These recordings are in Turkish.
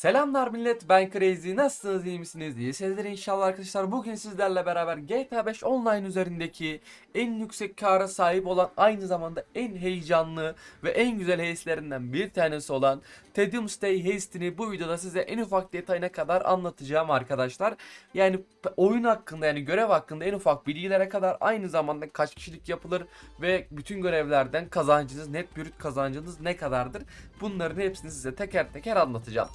Selamlar millet ben Crazy. Nasılsınız iyi misiniz? İyisiniz inşallah arkadaşlar. Bugün sizlerle beraber GTA 5 online üzerindeki en yüksek kara sahip olan aynı zamanda en heyecanlı ve en güzel heislerinden bir tanesi olan Tedium Stay heistini bu videoda size en ufak detayına kadar anlatacağım arkadaşlar. Yani oyun hakkında yani görev hakkında en ufak bilgilere kadar aynı zamanda kaç kişilik yapılır ve bütün görevlerden kazancınız net brüt kazancınız ne kadardır? Bunların hepsini size teker teker anlatacağım.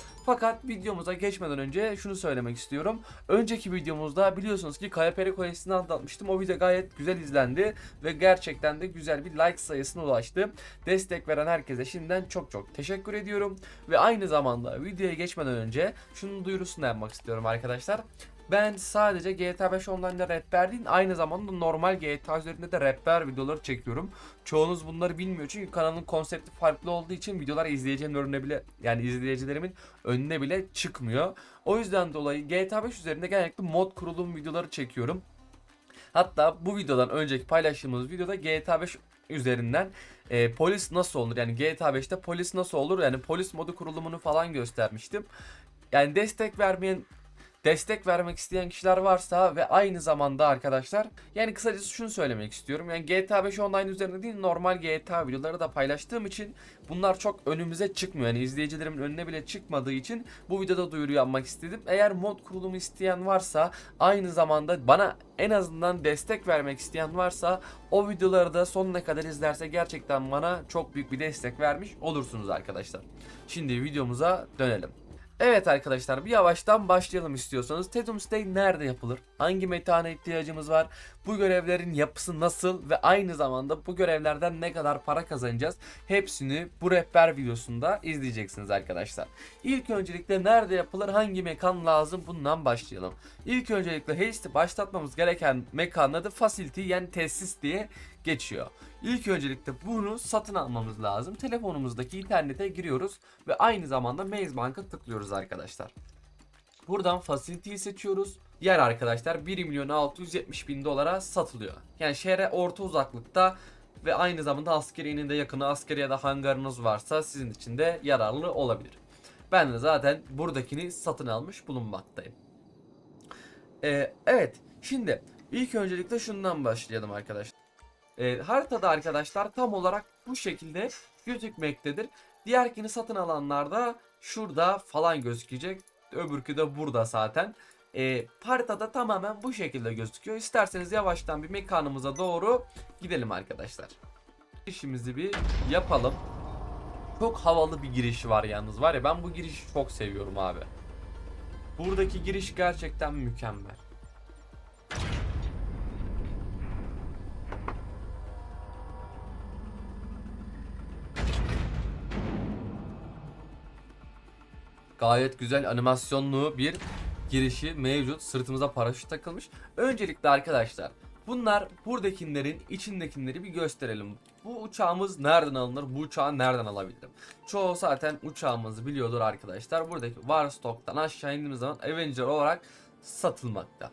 Videomuza geçmeden önce şunu söylemek istiyorum. Önceki videomuzda biliyorsunuz ki Kaya Perikolesi'ni anlatmıştım. O video gayet güzel izlendi ve gerçekten de güzel bir like sayısına ulaştı. Destek veren herkese şimdiden çok çok teşekkür ediyorum. Ve aynı zamanda videoya geçmeden önce şunun duyurusunu yapmak istiyorum arkadaşlar. Ben sadece GTA 5 Online'da rehber değil aynı zamanda normal GTA üzerinde de rehber videoları çekiyorum. Çoğunuz bunları bilmiyor çünkü kanalın konsepti farklı olduğu için videolar izleyicinin önüne bile yani izleyicilerimin önüne bile çıkmıyor. O yüzden dolayı GTA 5 üzerinde genellikle mod kurulum videoları çekiyorum. Hatta bu videodan önceki paylaştığımız videoda GTA 5 üzerinden e, polis nasıl olur yani GTA 5'te polis nasıl olur yani polis modu kurulumunu falan göstermiştim. Yani destek vermeyen destek vermek isteyen kişiler varsa ve aynı zamanda arkadaşlar yani kısacası şunu söylemek istiyorum. Yani GTA 5 online üzerinde değil normal GTA videoları da paylaştığım için bunlar çok önümüze çıkmıyor. Yani izleyicilerimin önüne bile çıkmadığı için bu videoda duyuru yapmak istedim. Eğer mod kurulumu isteyen varsa aynı zamanda bana en azından destek vermek isteyen varsa o videoları da sonuna kadar izlerse gerçekten bana çok büyük bir destek vermiş olursunuz arkadaşlar. Şimdi videomuza dönelim. Evet arkadaşlar bir yavaştan başlayalım istiyorsanız. Tedum Stay nerede yapılır? Hangi metana ihtiyacımız var? Bu görevlerin yapısı nasıl? Ve aynı zamanda bu görevlerden ne kadar para kazanacağız? Hepsini bu rehber videosunda izleyeceksiniz arkadaşlar. İlk öncelikle nerede yapılır? Hangi mekan lazım? Bundan başlayalım. İlk öncelikle Haste'i başlatmamız gereken mekanın adı Facility yani tesis diye geçiyor. İlk öncelikle bunu satın almamız lazım. Telefonumuzdaki internete giriyoruz ve aynı zamanda Maze Bank'a tıklıyoruz arkadaşlar. Buradan Facility'yi seçiyoruz. Yer arkadaşlar 1 milyon 670 bin dolara satılıyor. Yani şehre orta uzaklıkta ve aynı zamanda askeriyenin de yakını askeri ya da hangarınız varsa sizin için de yararlı olabilir. Ben de zaten buradakini satın almış bulunmaktayım. Ee, evet şimdi ilk öncelikle şundan başlayalım arkadaşlar. Ee, haritada arkadaşlar tam olarak bu şekilde gözükmektedir. Diğerkini satın alanlarda şurada falan gözükecek. Öbürkü de burada zaten. Ee, haritada tamamen bu şekilde gözüküyor. İsterseniz yavaştan bir mekanımıza doğru gidelim arkadaşlar. İşimizi bir yapalım. Çok havalı bir girişi var yalnız var ya ben bu girişi çok seviyorum abi. Buradaki giriş gerçekten mükemmel. Gayet güzel animasyonlu bir girişi mevcut. Sırtımıza paraşüt takılmış. Öncelikle arkadaşlar bunlar buradakilerin içindekileri bir gösterelim. Bu uçağımız nereden alınır? Bu uçağı nereden alabilirim? Çoğu zaten uçağımızı biliyordur arkadaşlar. Buradaki Warstock'tan aşağı indiğimiz zaman Avenger olarak satılmakta.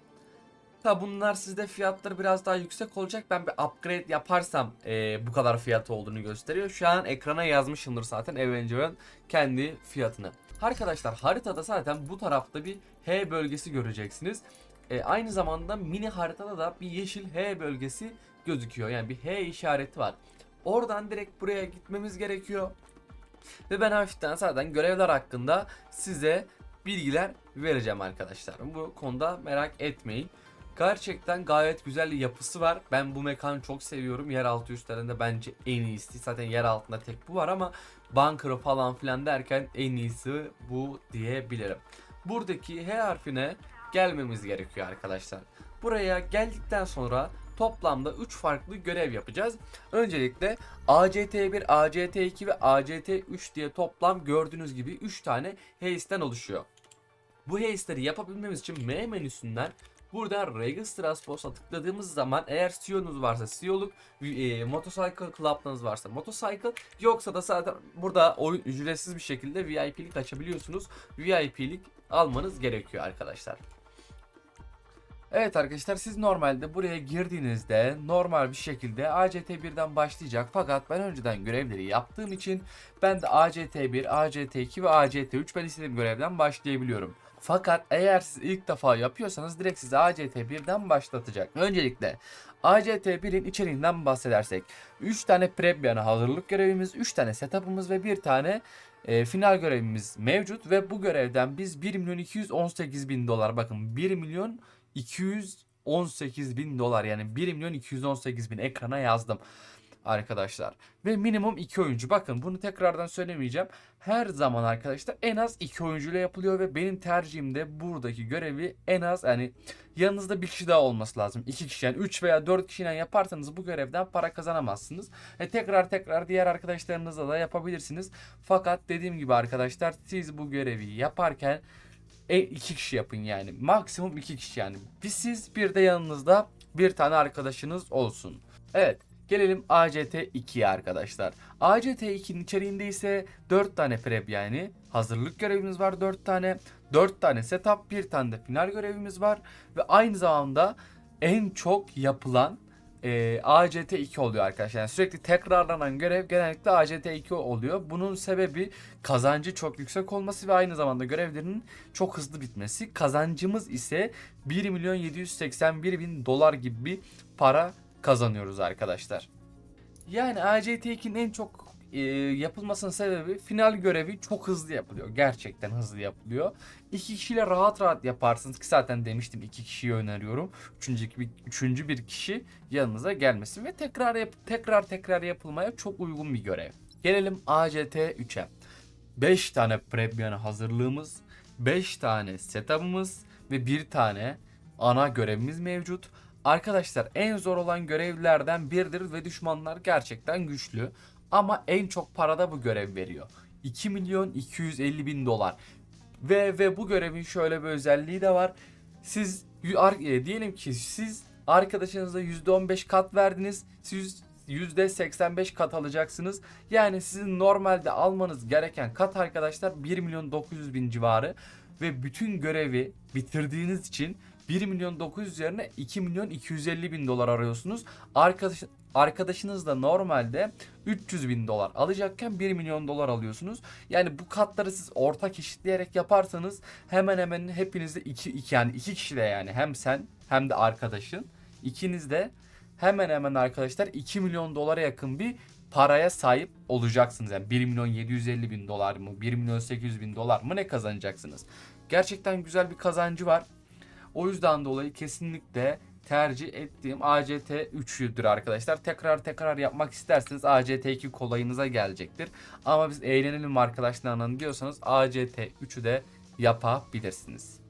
Tabi bunlar sizde fiyatları biraz daha yüksek olacak. Ben bir upgrade yaparsam eee, bu kadar fiyatı olduğunu gösteriyor. Şu an ekrana yazmışımdır zaten Avenger'ın kendi fiyatını. Arkadaşlar haritada zaten bu tarafta bir H bölgesi göreceksiniz. E, aynı zamanda mini haritada da bir yeşil H bölgesi gözüküyor. Yani bir H işareti var. Oradan direkt buraya gitmemiz gerekiyor. Ve ben hafiften zaten görevler hakkında size bilgiler vereceğim arkadaşlar. Bu konuda merak etmeyin. Gerçekten gayet güzel yapısı var. Ben bu mekanı çok seviyorum. Yeraltı üstlerinde bence en iyisi. Zaten yer altında tek bu var ama bunker'ı falan filan derken en iyisi bu diyebilirim. Buradaki H harfine gelmemiz gerekiyor arkadaşlar. Buraya geldikten sonra toplamda 3 farklı görev yapacağız. Öncelikle ACT1, ACT2 ve ACT3 diye toplam gördüğünüz gibi 3 tane haste'den oluşuyor. Bu haste'leri yapabilmemiz için M menüsünden Burada Register Post'a tıkladığımız zaman eğer CEO'nuz varsa CEO'luk, e, Motorcycle Club'ınız varsa Motorcycle, yoksa da zaten burada oyun ücretsiz bir şekilde VIP'lik açabiliyorsunuz. VIP'lik almanız gerekiyor arkadaşlar. Evet arkadaşlar siz normalde buraya girdiğinizde normal bir şekilde ACT1'den başlayacak fakat ben önceden görevleri yaptığım için ben de ACT1, ACT2 ve ACT3 ben istediğim görevden başlayabiliyorum. Fakat eğer siz ilk defa yapıyorsanız direkt sizi ACT1'den başlatacak. Öncelikle ACT1'in içeriğinden bahsedersek 3 tane prep yani hazırlık görevimiz, 3 tane setup'ımız ve 1 tane e, final görevimiz mevcut ve bu görevden biz 1 milyon 218 bin dolar bakın 1 milyon 218 bin dolar yani 1 milyon 218 bin ekrana yazdım arkadaşlar. Ve minimum 2 oyuncu. Bakın bunu tekrardan söylemeyeceğim. Her zaman arkadaşlar en az 2 oyuncuyla yapılıyor ve benim tercihim de buradaki görevi en az yani yanınızda bir kişi daha olması lazım. 2 kişi yani 3 veya 4 kişiyle yaparsanız bu görevden para kazanamazsınız. E tekrar tekrar diğer arkadaşlarınızla da yapabilirsiniz. Fakat dediğim gibi arkadaşlar siz bu görevi yaparken e, iki kişi yapın yani. Maksimum iki kişi yani. Bir siz bir de yanınızda bir tane arkadaşınız olsun. Evet. Gelelim ACT2'ye arkadaşlar. ACT2'nin içeriğinde ise 4 tane prep yani hazırlık görevimiz var 4 tane. 4 tane setup, bir tane de final görevimiz var. Ve aynı zamanda en çok yapılan e, ACT2 oluyor arkadaşlar. Yani sürekli tekrarlanan görev genellikle ACT2 oluyor. Bunun sebebi kazancı çok yüksek olması ve aynı zamanda görevlerinin çok hızlı bitmesi. Kazancımız ise 1 milyon 781 bin dolar gibi bir para kazanıyoruz arkadaşlar. Yani ACT2'nin en çok e, yapılmasının sebebi final görevi çok hızlı yapılıyor. Gerçekten hızlı yapılıyor. İki kişiyle rahat rahat yaparsınız ki zaten demiştim iki kişiyi öneriyorum. Üçüncü bir, üçüncü bir kişi yanınıza gelmesin ve tekrar yap, tekrar tekrar yapılmaya çok uygun bir görev. Gelelim ACT3'e. 5 tane yani hazırlığımız, 5 tane setup'ımız ve bir tane ana görevimiz mevcut. Arkadaşlar en zor olan görevlerden biridir ve düşmanlar gerçekten güçlü. Ama en çok parada bu görev veriyor. 2 milyon 250 bin dolar. Ve ve bu görevin şöyle bir özelliği de var. Siz e, diyelim ki siz arkadaşınıza %15 kat verdiniz. Siz %85 kat alacaksınız. Yani sizin normalde almanız gereken kat arkadaşlar 1 milyon 900 bin civarı. Ve bütün görevi bitirdiğiniz için 1 milyon 900 üzerine 2 milyon 250 bin dolar arıyorsunuz. Arkadaş, arkadaşınız da normalde 300 bin dolar alacakken 1 milyon dolar alıyorsunuz. Yani bu katları siz ortak eşitleyerek yaparsanız hemen hemen hepinizde 2 2 yani 2 kişi de yani hem sen hem de arkadaşın ikiniz de hemen hemen arkadaşlar 2 milyon dolara yakın bir paraya sahip olacaksınız. Yani 1 milyon 750 bin dolar mı 1 milyon 800 bin dolar mı ne kazanacaksınız? Gerçekten güzel bir kazancı var. O yüzden dolayı kesinlikle tercih ettiğim ACT 3'üdür arkadaşlar. Tekrar tekrar yapmak isterseniz ACT 2 kolayınıza gelecektir. Ama biz eğlenelim arkadaşlarla diyorsanız ACT 3'ü de yapabilirsiniz.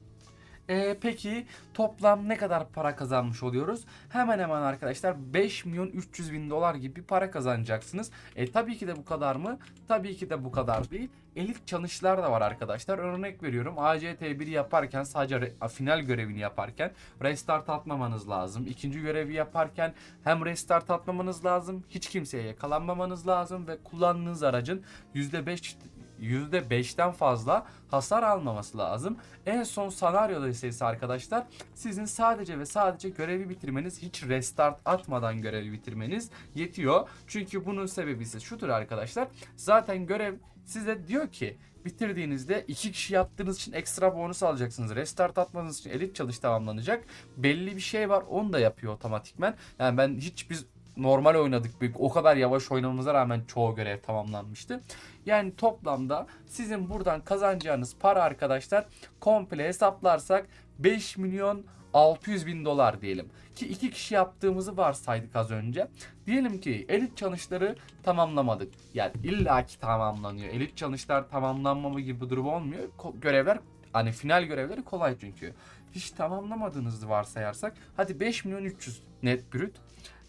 Ee, peki toplam ne kadar para kazanmış oluyoruz? Hemen hemen arkadaşlar 5 milyon 300 bin dolar gibi para kazanacaksınız. E tabii ki de bu kadar mı? Tabii ki de bu kadar değil. Elit challenge'lar da var arkadaşlar. Örnek veriyorum ACT1 yaparken sadece final görevini yaparken restart atmamanız lazım. İkinci görevi yaparken hem restart atmamanız lazım. Hiç kimseye yakalanmamanız lazım ve kullandığınız aracın %5 %5'ten fazla hasar almaması lazım. En son senaryoda ise arkadaşlar sizin sadece ve sadece görevi bitirmeniz hiç restart atmadan görevi bitirmeniz yetiyor. Çünkü bunun sebebi ise şudur arkadaşlar. Zaten görev size diyor ki bitirdiğinizde iki kişi yaptığınız için ekstra bonus alacaksınız. Restart atmanız için elit çalış tamamlanacak. Belli bir şey var onu da yapıyor otomatikmen. Yani ben hiç biz normal oynadık. Bir- O kadar yavaş oynamamıza rağmen çoğu görev tamamlanmıştı. Yani toplamda sizin buradan kazanacağınız para arkadaşlar komple hesaplarsak 5 milyon 600 bin dolar diyelim. Ki iki kişi yaptığımızı varsaydık az önce. Diyelim ki elit challenge'ları tamamlamadık. Yani illaki tamamlanıyor. Elit challenge'lar tamamlanmama gibi bir durum olmuyor. Görevler hani final görevleri kolay çünkü. Hiç tamamlamadığınızı varsayarsak hadi 5 milyon 300 net brüt.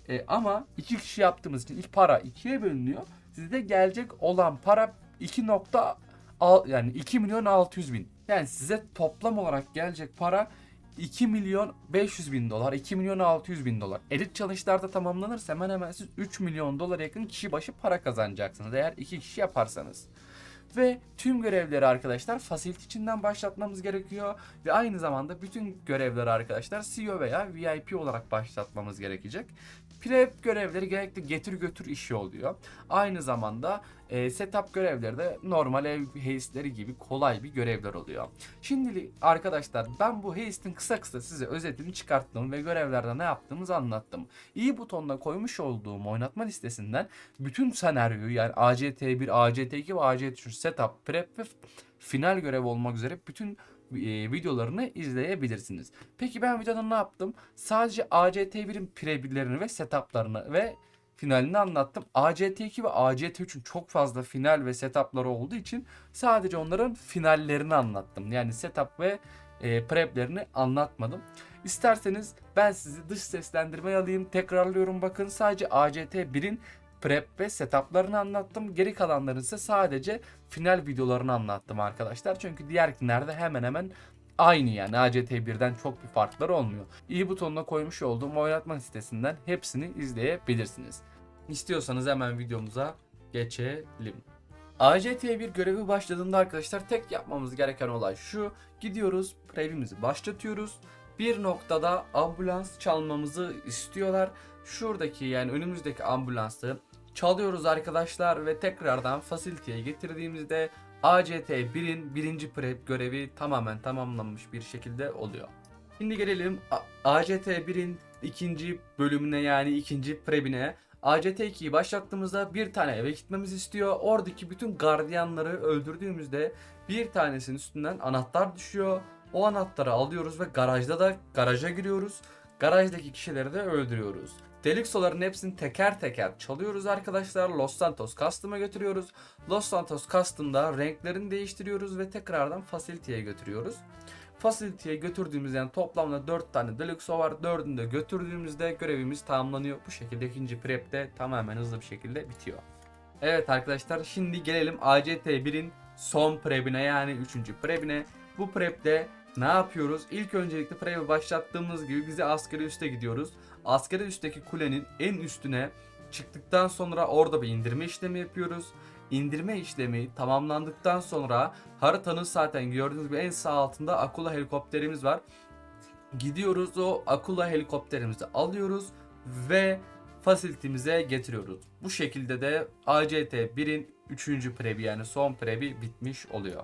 E, ama iki kişi yaptığımız için ilk para ikiye bölünüyor. Size gelecek olan para 2 nokta yani 2 milyon 600 bin. Yani size toplam olarak gelecek para 2 milyon 500 bin dolar, 2 milyon 600 bin dolar. Elit challenge'larda tamamlanırsa hemen hemen siz 3 milyon dolar yakın kişi başı para kazanacaksınız eğer iki kişi yaparsanız. Ve tüm görevleri arkadaşlar Facility içinden başlatmamız gerekiyor. Ve aynı zamanda bütün görevleri arkadaşlar CEO veya VIP olarak başlatmamız gerekecek. Prep görevleri genellikle getir götür işi oluyor. Aynı zamanda e, setup görevleri de normal ev heistleri gibi kolay bir görevler oluyor. Şimdi arkadaşlar ben bu heist'in kısa kısa size özetini çıkarttım ve görevlerde ne yaptığımızı anlattım. İyi butonuna koymuş olduğum oynatma listesinden bütün senaryoyu yani ACT1, ACT2 ve ACT3 setup, prep ve final görev olmak üzere bütün e, videolarını izleyebilirsiniz. Peki ben videoda ne yaptım? Sadece ACT1'in prev'lerini ve setuplarını ve finalini anlattım. ACT2 ve ACT3'ün çok fazla final ve setupları olduğu için sadece onların finallerini anlattım. Yani setup ve e, prep'lerini anlatmadım. İsterseniz ben sizi dış seslendirme alayım. Tekrarlıyorum bakın sadece ACT1'in prep ve setuplarını anlattım. Geri kalanların ise sadece final videolarını anlattım arkadaşlar. Çünkü diğerlerde hemen hemen aynı yani ACT1'den çok bir farkları olmuyor. İyi butonuna koymuş olduğum oynatma sitesinden hepsini izleyebilirsiniz. İstiyorsanız hemen videomuza geçelim. ACT1 görevi başladığında arkadaşlar tek yapmamız gereken olay şu. Gidiyoruz, previmizi başlatıyoruz. Bir noktada ambulans çalmamızı istiyorlar. Şuradaki yani önümüzdeki ambulansı çalıyoruz arkadaşlar ve tekrardan facility'ye getirdiğimizde ACT1'in birinci prep görevi tamamen tamamlanmış bir şekilde oluyor. Şimdi gelelim A- ACT1'in ikinci bölümüne yani ikinci prep'ine. ACT2'yi başlattığımızda bir tane eve gitmemiz istiyor. Oradaki bütün gardiyanları öldürdüğümüzde bir tanesinin üstünden anahtar düşüyor. O anahtarı alıyoruz ve garajda da garaja giriyoruz. Garajdaki kişileri de öldürüyoruz. Deluxo'ların hepsini teker teker çalıyoruz arkadaşlar. Los Santos Custom'a götürüyoruz. Los Santos Custom'da renklerini değiştiriyoruz ve tekrardan Facility'ye götürüyoruz. Facility'ye götürdüğümüz yani toplamda 4 tane Deluxo var. 4'ünü de götürdüğümüzde görevimiz tamamlanıyor. Bu şekilde ikinci prep de tamamen hızlı bir şekilde bitiyor. Evet arkadaşlar şimdi gelelim ACT1'in son prep'ine yani 3. prep'ine. Bu prep'te ne yapıyoruz? İlk öncelikle prep'i başlattığımız gibi bize askeri üste gidiyoruz. Askeri üstteki kulenin en üstüne çıktıktan sonra orada bir indirme işlemi yapıyoruz. İndirme işlemi tamamlandıktan sonra haritanın zaten gördüğünüz gibi en sağ altında Akula helikopterimiz var. Gidiyoruz o Akula helikopterimizi alıyoruz ve facility'mize getiriyoruz. Bu şekilde de ACT1'in 3. prebi yani son prebi bitmiş oluyor.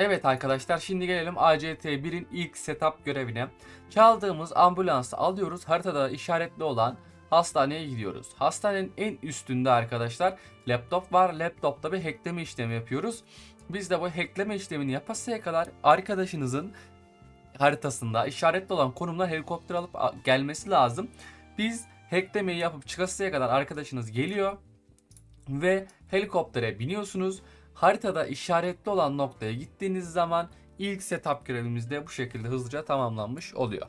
Evet arkadaşlar şimdi gelelim ACT1'in ilk setup görevine. Çaldığımız ambulansı alıyoruz. Haritada işaretli olan hastaneye gidiyoruz. Hastanenin en üstünde arkadaşlar laptop var. Laptopta bir hackleme işlemi yapıyoruz. Biz de bu hackleme işlemini yapasıya kadar arkadaşınızın haritasında işaretli olan konumdan helikopter alıp gelmesi lazım. Biz hacklemeyi yapıp çıkasıya kadar arkadaşınız geliyor ve helikoptere biniyorsunuz. Haritada işaretli olan noktaya gittiğiniz zaman ilk setup görevimiz de bu şekilde hızlıca tamamlanmış oluyor.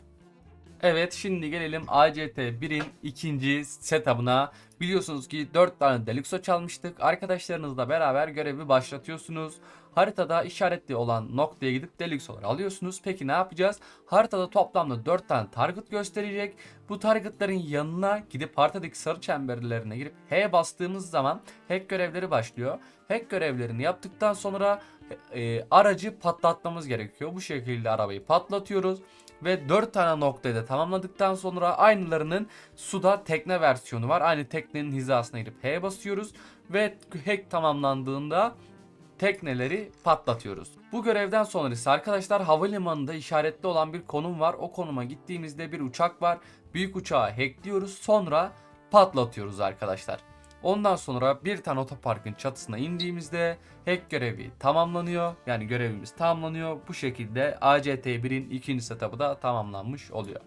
Evet şimdi gelelim ACT1'in ikinci setup'ına. Biliyorsunuz ki 4 tane Deluxo çalmıştık. Arkadaşlarınızla beraber görevi başlatıyorsunuz. Haritada işaretli olan noktaya gidip Deluxo'ları alıyorsunuz. Peki ne yapacağız? Haritada toplamda 4 tane target gösterecek. Bu targetların yanına gidip haritadaki sarı çemberlerine girip H bastığımız zaman hack görevleri başlıyor. Hack görevlerini yaptıktan sonra e, aracı patlatmamız gerekiyor. Bu şekilde arabayı patlatıyoruz ve 4 tane noktayı da tamamladıktan sonra aynılarının suda tekne versiyonu var. Aynı teknenin hizasına girip H basıyoruz ve hack tamamlandığında tekneleri patlatıyoruz. Bu görevden sonra ise arkadaşlar havalimanında işaretli olan bir konum var. O konuma gittiğimizde bir uçak var. Büyük uçağı hackliyoruz. Sonra patlatıyoruz arkadaşlar. Ondan sonra bir tane otoparkın çatısına indiğimizde hack görevi tamamlanıyor. Yani görevimiz tamamlanıyor. Bu şekilde ACT1'in ikinci setup'ı da tamamlanmış oluyor.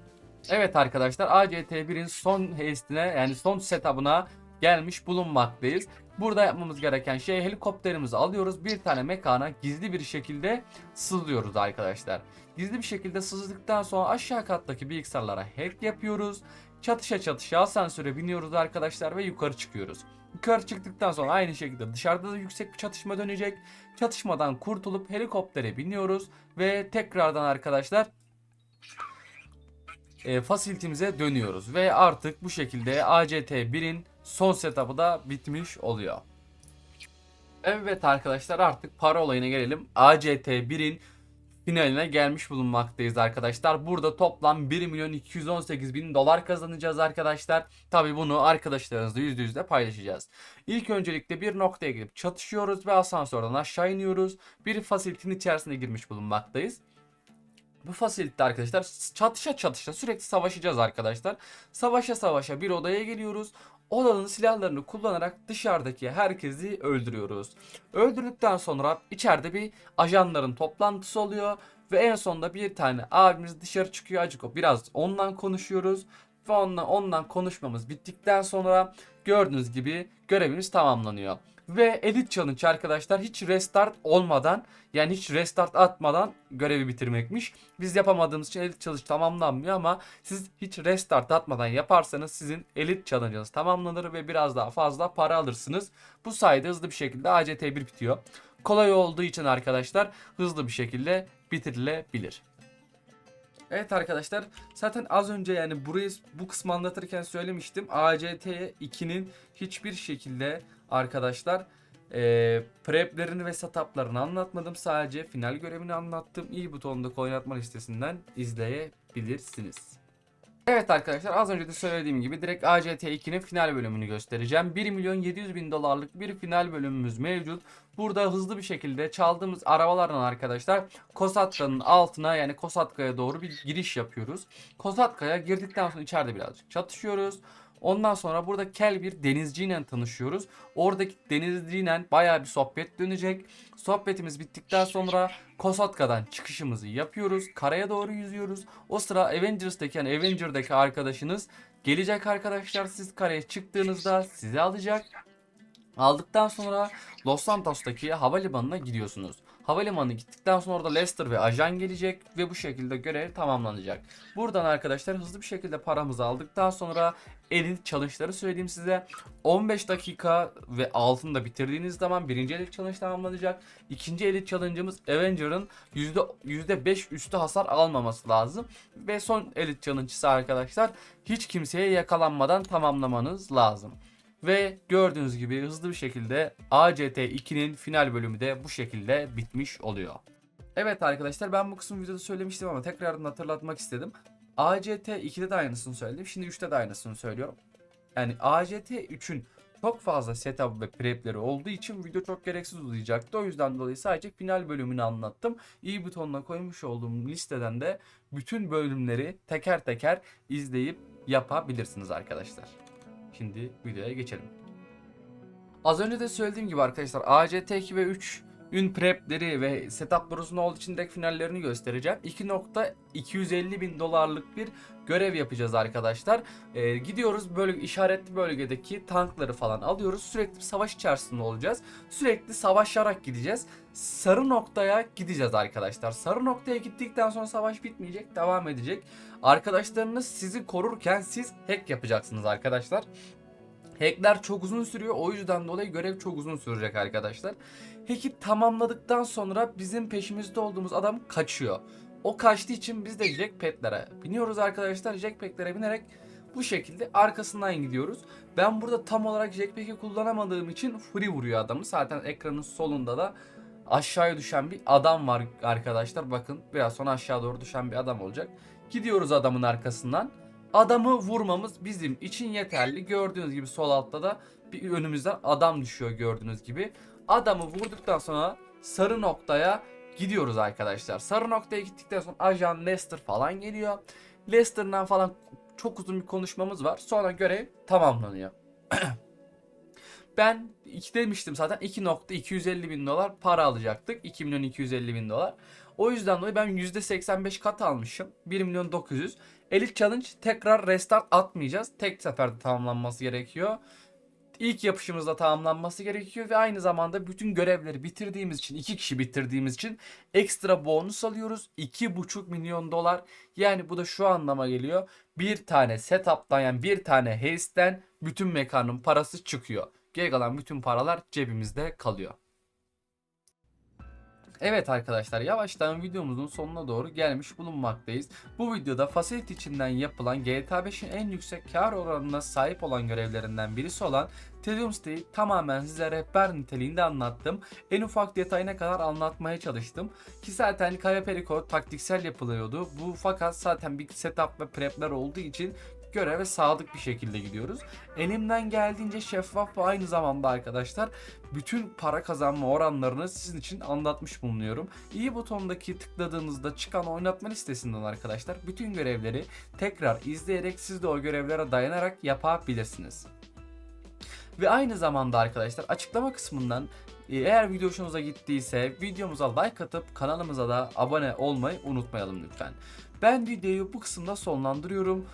Evet arkadaşlar ACT1'in son heistine yani son setup'ına gelmiş bulunmaktayız. Burada yapmamız gereken şey helikopterimizi alıyoruz. Bir tane mekana gizli bir şekilde sızlıyoruz arkadaşlar. Gizli bir şekilde sızdıktan sonra aşağı kattaki bilgisayarlara hack yapıyoruz. Çatışa çatışa asansöre biniyoruz arkadaşlar ve yukarı çıkıyoruz. Yukarı çıktıktan sonra aynı şekilde dışarıda da yüksek bir çatışma dönecek. Çatışmadan kurtulup helikoptere biniyoruz ve tekrardan arkadaşlar e, facility'mize dönüyoruz ve artık bu şekilde ACT1'in son setup'ı da bitmiş oluyor. Evet arkadaşlar artık para olayına gelelim. ACT 1'in finaline gelmiş bulunmaktayız arkadaşlar. Burada toplam 1 milyon 218 bin dolar kazanacağız arkadaşlar. Tabi bunu arkadaşlarınızla yüzde de paylaşacağız. İlk öncelikle bir noktaya girip çatışıyoruz ve asansörden aşağı iniyoruz. Bir fasilitenin içerisine girmiş bulunmaktayız. Bu fasilite arkadaşlar çatışa çatışa sürekli savaşacağız arkadaşlar. Savaşa savaşa bir odaya geliyoruz. Odanın silahlarını kullanarak dışarıdaki herkesi öldürüyoruz. Öldürdükten sonra içeride bir ajanların toplantısı oluyor. Ve en sonunda bir tane abimiz dışarı çıkıyor acık biraz ondan konuşuyoruz. Ve ondan, ondan konuşmamız bittikten sonra gördüğünüz gibi görevimiz tamamlanıyor. Ve edit challenge arkadaşlar hiç restart olmadan yani hiç restart atmadan görevi bitirmekmiş. Biz yapamadığımız için edit challenge tamamlanmıyor ama siz hiç restart atmadan yaparsanız sizin edit challenge'ınız tamamlanır ve biraz daha fazla para alırsınız. Bu sayede hızlı bir şekilde ACT1 bitiyor. Kolay olduğu için arkadaşlar hızlı bir şekilde bitirilebilir. Evet arkadaşlar zaten az önce yani burayı bu kısmı anlatırken söylemiştim. ACT 2'nin hiçbir şekilde arkadaşlar e, preplerini ve setuplarını anlatmadım. Sadece final görevini anlattım. İyi butonunda oynatma listesinden izleyebilirsiniz. Evet arkadaşlar az önce de söylediğim gibi direkt ACT 2'nin final bölümünü göstereceğim. 1 milyon 700 bin dolarlık bir final bölümümüz mevcut. Burada hızlı bir şekilde çaldığımız arabalarla arkadaşlar Kosatka'nın altına yani Kosatka'ya doğru bir giriş yapıyoruz. Kosatka'ya girdikten sonra içeride birazcık çatışıyoruz. Ondan sonra burada kel bir denizciyle tanışıyoruz. Oradaki denizciyle baya bir sohbet dönecek. Sohbetimiz bittikten sonra Kosatka'dan çıkışımızı yapıyoruz. Karaya doğru yüzüyoruz. O sıra Avengers'taki yani Avenger'daki arkadaşınız gelecek arkadaşlar. Siz karaya çıktığınızda sizi alacak. Aldıktan sonra Los Santos'taki havalimanına gidiyorsunuz. Havalimanına gittikten sonra orada Lester ve ajan gelecek ve bu şekilde görev tamamlanacak. Buradan arkadaşlar hızlı bir şekilde paramızı aldıktan sonra edit challenge'ları söyleyeyim size. 15 dakika ve altında bitirdiğiniz zaman birinci edit challenge tamamlanacak. İkinci edit challenge'ımız Avenger'ın %5 üstü hasar almaması lazım. Ve son edit challenge ise arkadaşlar hiç kimseye yakalanmadan tamamlamanız lazım. Ve gördüğünüz gibi hızlı bir şekilde ACT 2'nin final bölümü de bu şekilde bitmiş oluyor. Evet arkadaşlar ben bu kısmı videoda söylemiştim ama tekrardan hatırlatmak istedim. ACT 2'de de aynısını söyledim. Şimdi 3'te de aynısını söylüyorum. Yani ACT 3'ün çok fazla setup ve prepleri olduğu için video çok gereksiz uzayacaktı. O yüzden dolayı sadece final bölümünü anlattım. İyi butonuna koymuş olduğum listeden de bütün bölümleri teker teker izleyip yapabilirsiniz arkadaşlar. Şimdi videoya geçelim. Az önce de söylediğim gibi arkadaşlar ACT 2 ve 3 ün prepleri ve setup uzun olduğu için direkt finallerini göstereceğim. 2.250 bin dolarlık bir görev yapacağız arkadaşlar. Ee, gidiyoruz böyle işaretli bölgedeki tankları falan alıyoruz. Sürekli bir savaş içerisinde olacağız. Sürekli savaşarak gideceğiz. Sarı noktaya gideceğiz arkadaşlar. Sarı noktaya gittikten sonra savaş bitmeyecek, devam edecek. Arkadaşlarınız sizi korurken siz hack yapacaksınız arkadaşlar. Hackler çok uzun sürüyor. O yüzden dolayı görev çok uzun sürecek arkadaşlar. Hack'i tamamladıktan sonra bizim peşimizde olduğumuz adam kaçıyor. O kaçtığı için biz de jackpad'lere biniyoruz arkadaşlar. Jackpad'lere binerek bu şekilde arkasından gidiyoruz. Ben burada tam olarak jackpack'i kullanamadığım için free vuruyor adamı. Zaten ekranın solunda da aşağıya düşen bir adam var arkadaşlar. Bakın biraz sonra aşağı doğru düşen bir adam olacak. Gidiyoruz adamın arkasından. Adamı vurmamız bizim için yeterli. Gördüğünüz gibi sol altta da bir önümüzden adam düşüyor gördüğünüz gibi. Adamı vurduktan sonra sarı noktaya gidiyoruz arkadaşlar. Sarı noktaya gittikten sonra ajan Lester falan geliyor. Lester'dan falan çok uzun bir konuşmamız var. Sonra görev tamamlanıyor. ben 2 demiştim zaten 2.250 bin dolar para alacaktık. 2 milyon 250 bin dolar. O yüzden dolayı ben %85 kat almışım. 1 milyon 900. Elite Challenge tekrar restart atmayacağız. Tek seferde tamamlanması gerekiyor. İlk yapışımızda tamamlanması gerekiyor ve aynı zamanda bütün görevleri bitirdiğimiz için iki kişi bitirdiğimiz için ekstra bonus alıyoruz. 2,5 milyon dolar. Yani bu da şu anlama geliyor. Bir tane setup'tan yani bir tane haste'den bütün mekanın parası çıkıyor. Geri kalan bütün paralar cebimizde kalıyor. Evet arkadaşlar yavaştan videomuzun sonuna doğru gelmiş bulunmaktayız. Bu videoda Facility içinden yapılan GTA 5'in en yüksek kar oranına sahip olan görevlerinden birisi olan Tedium Site'yi tamamen size rehber niteliğinde anlattım. En ufak detayına kadar anlatmaya çalıştım. Ki zaten Kaya Perico taktiksel yapılıyordu. Bu fakat zaten bir setup ve prepler olduğu için göreve sadık bir şekilde gidiyoruz. Elimden geldiğince şeffaf ve aynı zamanda arkadaşlar bütün para kazanma oranlarını sizin için anlatmış bulunuyorum. İyi butonundaki tıkladığınızda çıkan oynatma listesinden arkadaşlar bütün görevleri tekrar izleyerek siz de o görevlere dayanarak yapabilirsiniz. Ve aynı zamanda arkadaşlar açıklama kısmından e, eğer video hoşunuza gittiyse videomuza like atıp kanalımıza da abone olmayı unutmayalım lütfen. Ben videoyu bu kısımda sonlandırıyorum.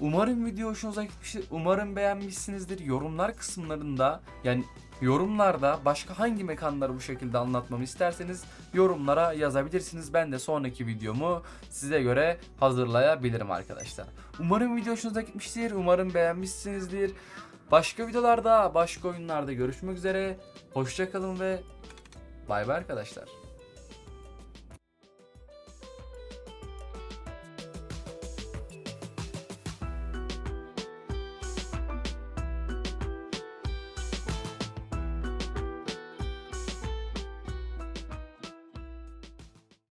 Umarım video hoşunuza gitmiştir. Umarım beğenmişsinizdir. Yorumlar kısımlarında yani yorumlarda başka hangi mekanları bu şekilde anlatmamı isterseniz yorumlara yazabilirsiniz. Ben de sonraki videomu size göre hazırlayabilirim arkadaşlar. Umarım video hoşunuza gitmiştir. Umarım beğenmişsinizdir. Başka videolarda, başka oyunlarda görüşmek üzere. Hoşçakalın ve bay bay arkadaşlar.